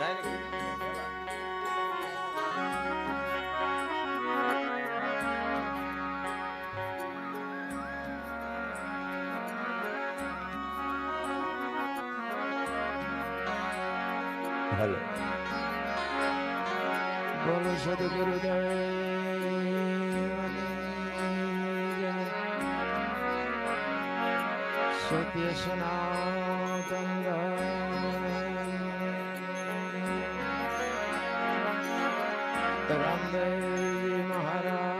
Hello બોલો સદગુરુદેવ સત્ય સનાતન महाराज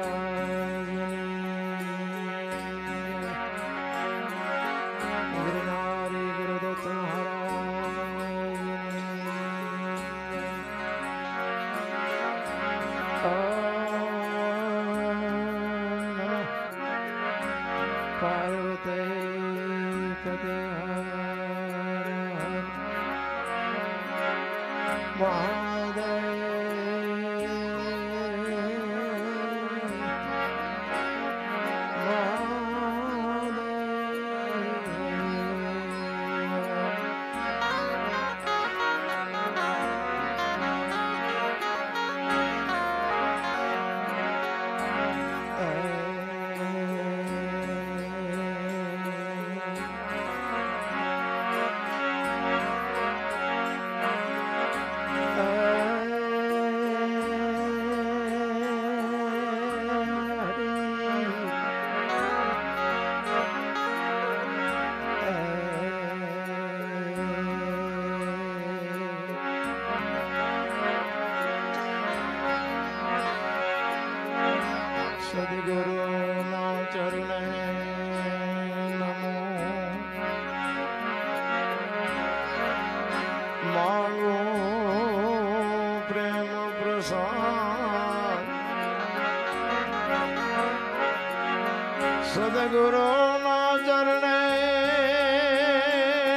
સદગુરુ નો ચરણે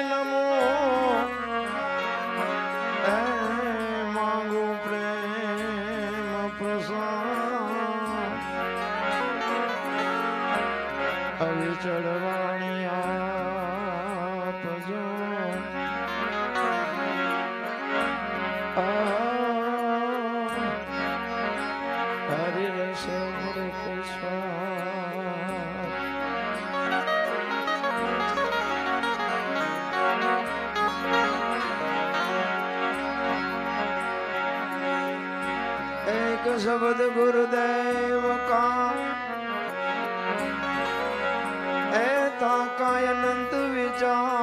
નમો. માંગુ પ્રેમ પ્રસાદ. ચડવા શબ્દ ગુરુદેવ કા? એ તા કાય અનંત વિચાર.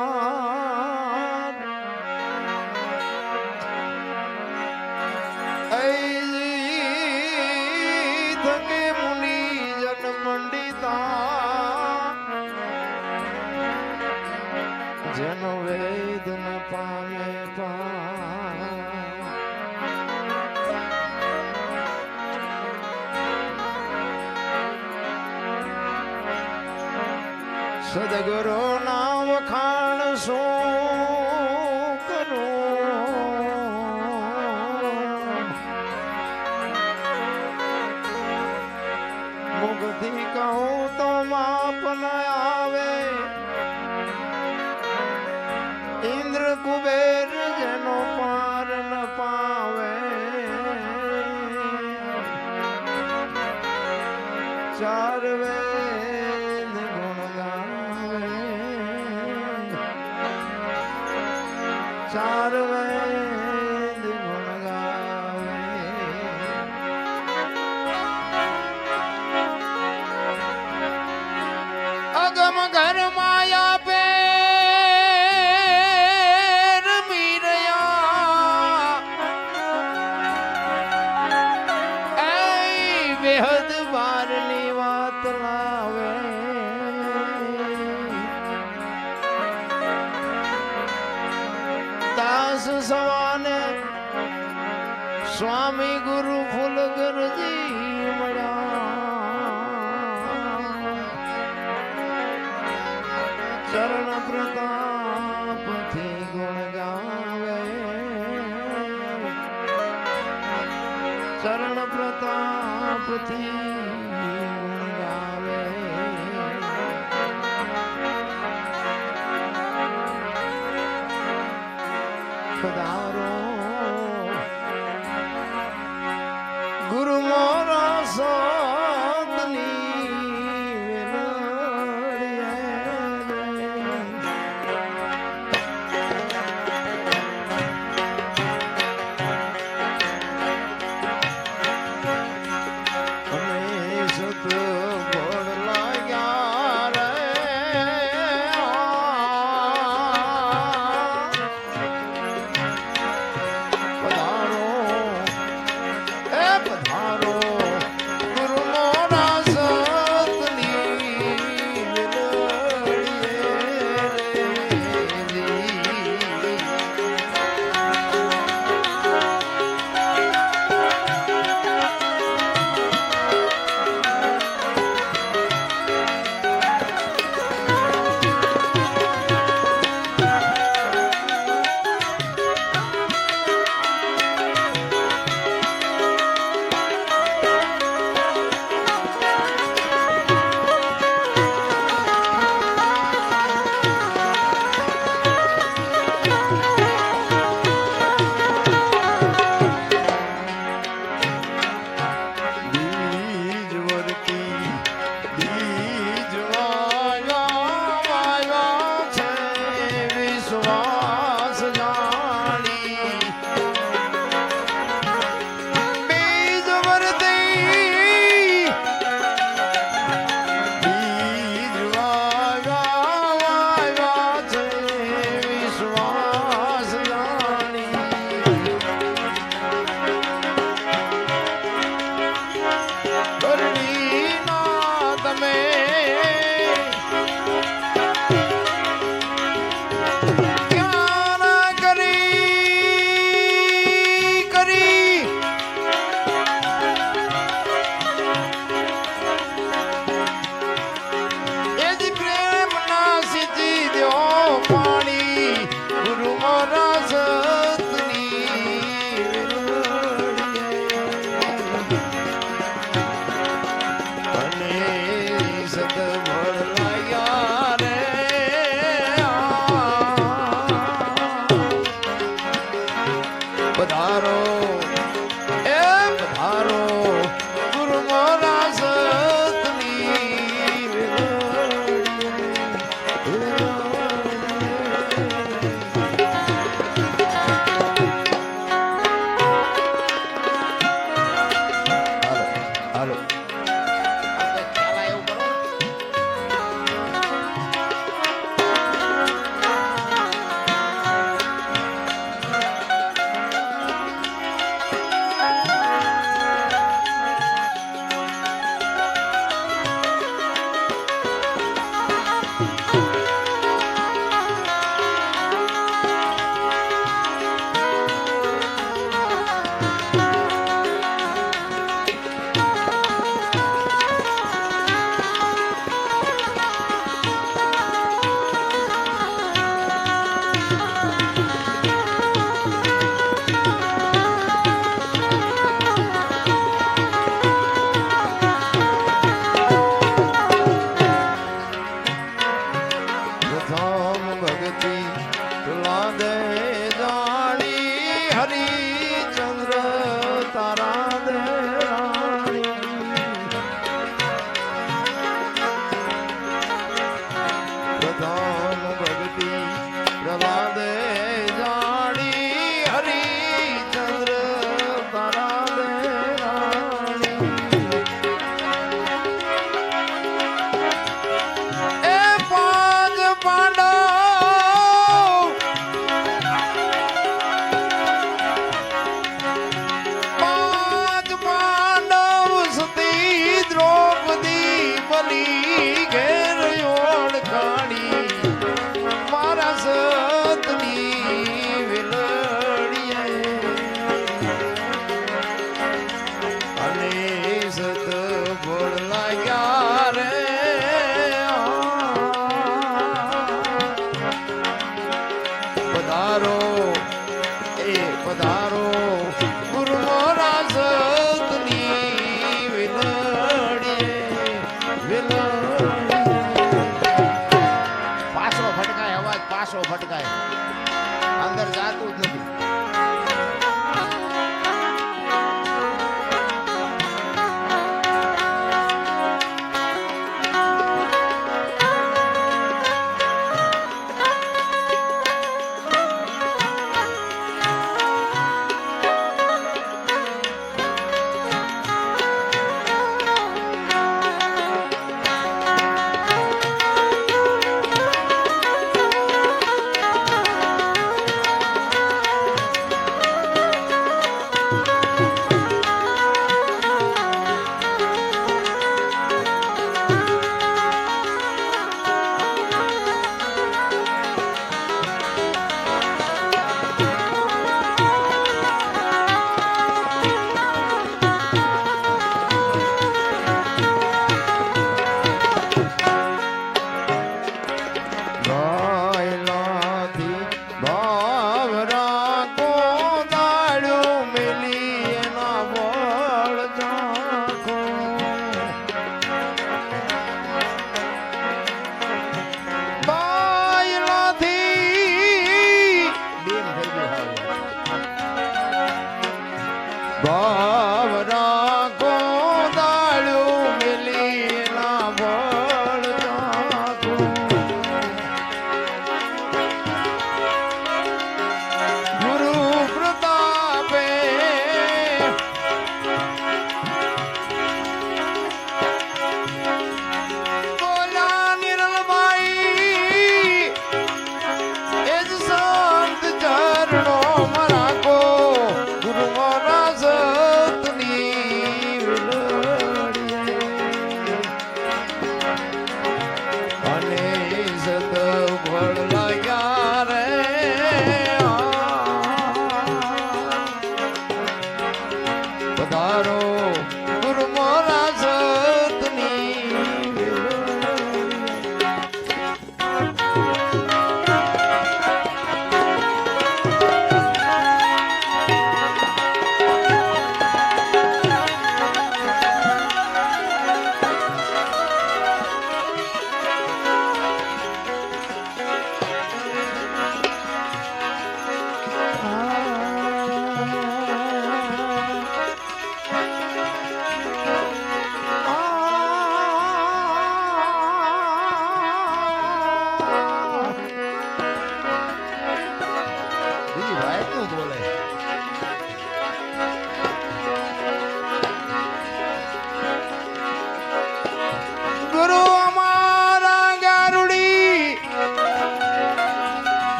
પ્રતાપથી ગુણ ગાવે. શરણ પ્રતાપથી પધારો.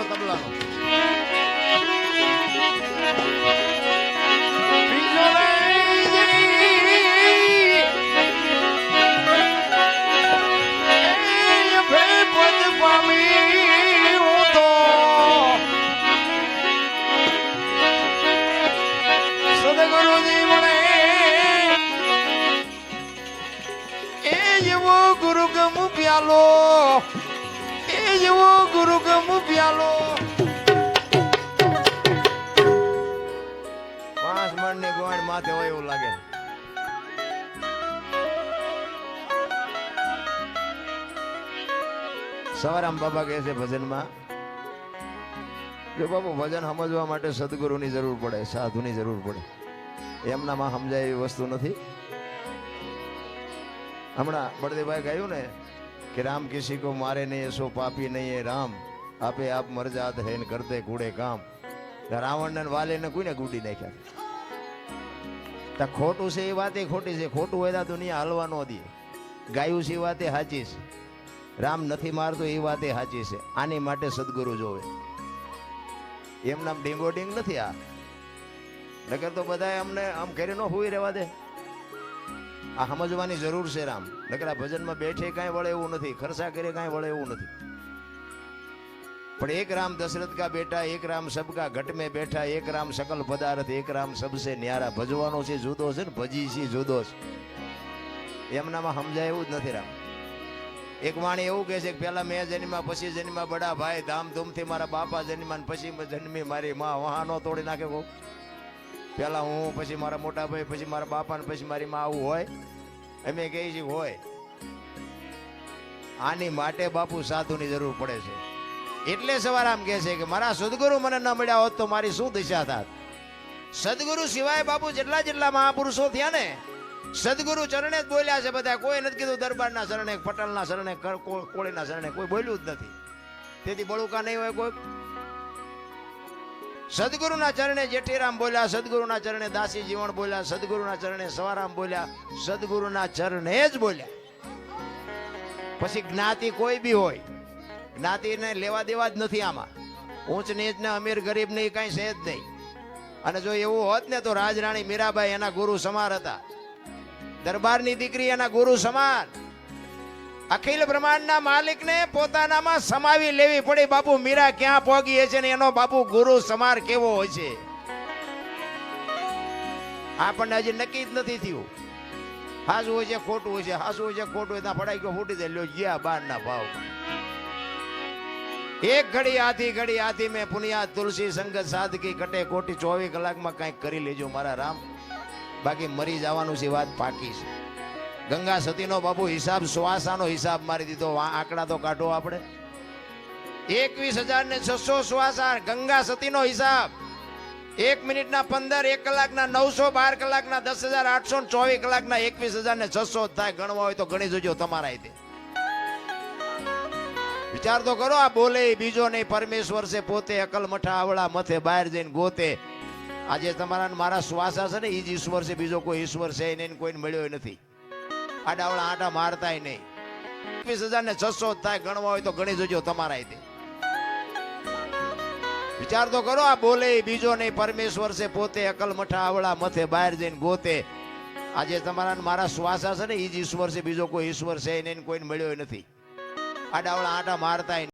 ઢાકો તબલાનો ગુરુ ગમુ પ્યાલો ગુરુગમ પ્યાલો પાંચ મણની ગોળ માથે હોય એવું સવારામ બાબા કહે છે ભજનમાં જો બાપુ, ભજન સમજવા માટે સદગુરુની જરૂર પડે, સાધુની જરૂર પડે. એમનામાં સમજાય એવી વસ્તુ નથી. હમણાં બળદેવભાઈ કહ્યું ને કે, રામ કિસી કો મારે નહીં સો પાપી નહીં રામ. આપે આપ મરજાત હે ને કરતે કૂડે કામ રાવણ ને વાલે ને કોઈને ગુડી નાખ્યા તા ખોટું છે એ વાતે ખોટી છે. ખોટું હોય તો દુનિયા હલવા ન દે. ગાયું છે એ વાતે સાચી છે. રામ નથી મારતો એ વાતે સાચી છે. આની માટે સદગુરુ જોવે. એમ નામ ડીંગો ડીંગ નથી આ. નકર તો બધા અમને આમ કરી ન હોઈ રહેવા દે. આ સમજવાની જરૂર છે રામ. નકર આ ભજનમાં બેઠે કાંઈ વળે એવું નથી. ખર્ચા કરે કાંઈ વળે એવું નથી. પણ એક રામ દશરથ કા બેટા, એક રામ સબકા ઘટ में બેઠા, એક રામ સકલ પદાર્થ, એક રામ સબસે ન્યારા. ભજવાનો છે, જુદો છે ને, ભજી છે, જુદો છે. એમનામાં સમજાય એવું જ નથી રામ. એક વાણી એવું કહે છે કે પહેલા મેં જન્મા પછી જન્મા બડા ભાઈ, ધામધૂમથી મારા બાપા જન્મા પછી જન્મી મારી માં. વહાનો તોડી નાખે કોક પહેલા હું, પછી મારા મોટા ભાઈ, પછી મારા બાપા ને પછી મારી માં આવું હોય? અમે કહીએ છીએ હોય. આની માટે બાપુ સાધુની જરૂર પડે છે. એટલે સવારામ કહે છે કે મારા સદગુરુ મને ન મળ્યા હોત તો મારી શું દિશા થાત? સદગુરુ સિવાય બાપુ જેટલા જેટલા મહાપુરુષો થયા ને, સદગુરુ ચરણે જ બોલ્યા છે બધા, કોઈ નથી કીધું દરબારના શરણે, પટલના શરણે કોળીના શરણે, કોઈ બોલ્યું જ નથી. તેથી બળુકા નહીં હોય કોઈ. સદગુરુના ચરણે જેઠીરામ બોલ્યા, સદગુરુના ચરણે દાસી જીવન બોલ્યા, સદગુરુના ચરણે સવારામ બોલ્યા, સદગુરુના ચરણે જ બોલ્યા. પછી જ્ઞાતિ કોઈ બી હોય જ્ઞાતિને લેવા દેવા જ નથી આમાં. ઊંચ નીચ ને અમીર ગરીબ ને કઈ છે જ નહીં. અને જો એવું હોત ને તો રાજરાણી મીરાબાઈ એના ગુરુ સમાર હતા. દરબારની દીકરી એના ગુરુ સમાન અખિલ બ્રહ્માંડના માલિકને પોતાનામાં સમાવી લેવી પડી. બાપુ મીરા ક્યાં પોગી છે ને એનો બાપુ ગુરુ સમાર કેવો હોય છે? આપણને હજી નક્કી જ નથી થયું. હાસું હોય છે, ખોટું હોય છે, હાસું હોય છે, ખોટું હોય ત્યાં પડાઈ ગયો, ફૂટી દે લ્યો ગયા બાર ના ભાવ. એક ઘડી આધી, ઘડી આથી મેં પુનિયા તુલસી સંગત સાધકી કટે કોટી ચોવીસ કલાકમાં કંઈક કરી લેજો મારા રામ. બાકી મરી જવાનું છે વાત પાકી છે. ગંગા સતીનો બાબુ હિસાબ શ્વાસાનો હિસાબ મારી દીધો. આંકડા તો કાઢો આપણે. એકવીસ હજાર ને છસો શ્વાસા ગંગા સતીનો હિસાબ. એક મિનિટના પંદર, એક કલાકના નવસો બાર કલાકના દસ હજાર આઠસો ચોવીસ કલાકના એકવીસ હજાર ને છસો થાય. ગણવા હોય તો ગણી જોજો તમારા રીતે વિચાર તો કરો, આ બોલે બીજો નહીં, પરમેશ્વર છે, પોતે અકલ મઠા આવડા મથે બહાર જઈને ગોતે. આજે તમારા મારા શ્વાસા છે ને એ જ ઈશ્વર છે, બીજો કોઈ ઈશ્વર છે નહીં કોઈને મળ્યો નથી. આડાવડા આટા મારતાય નહીં. એકવીસ હજાર ને છસો થાય, ગણવા હોય તો ગણી જોજો તમારા તે વિચાર તો કરો, આ બોલે બીજો નહીં, પરમેશ્વર છે, પોતે અકલ મઠા આવડા મથે બહાર જઈને ગોતે. આજે તમારા મારા શ્વાસા છે ને એ જ ઈશ્વર છે, બીજો કોઈ ઈશ્વર છે નહીં કોઈને મળ્યો નથી. આડાવડા આટા મારતાય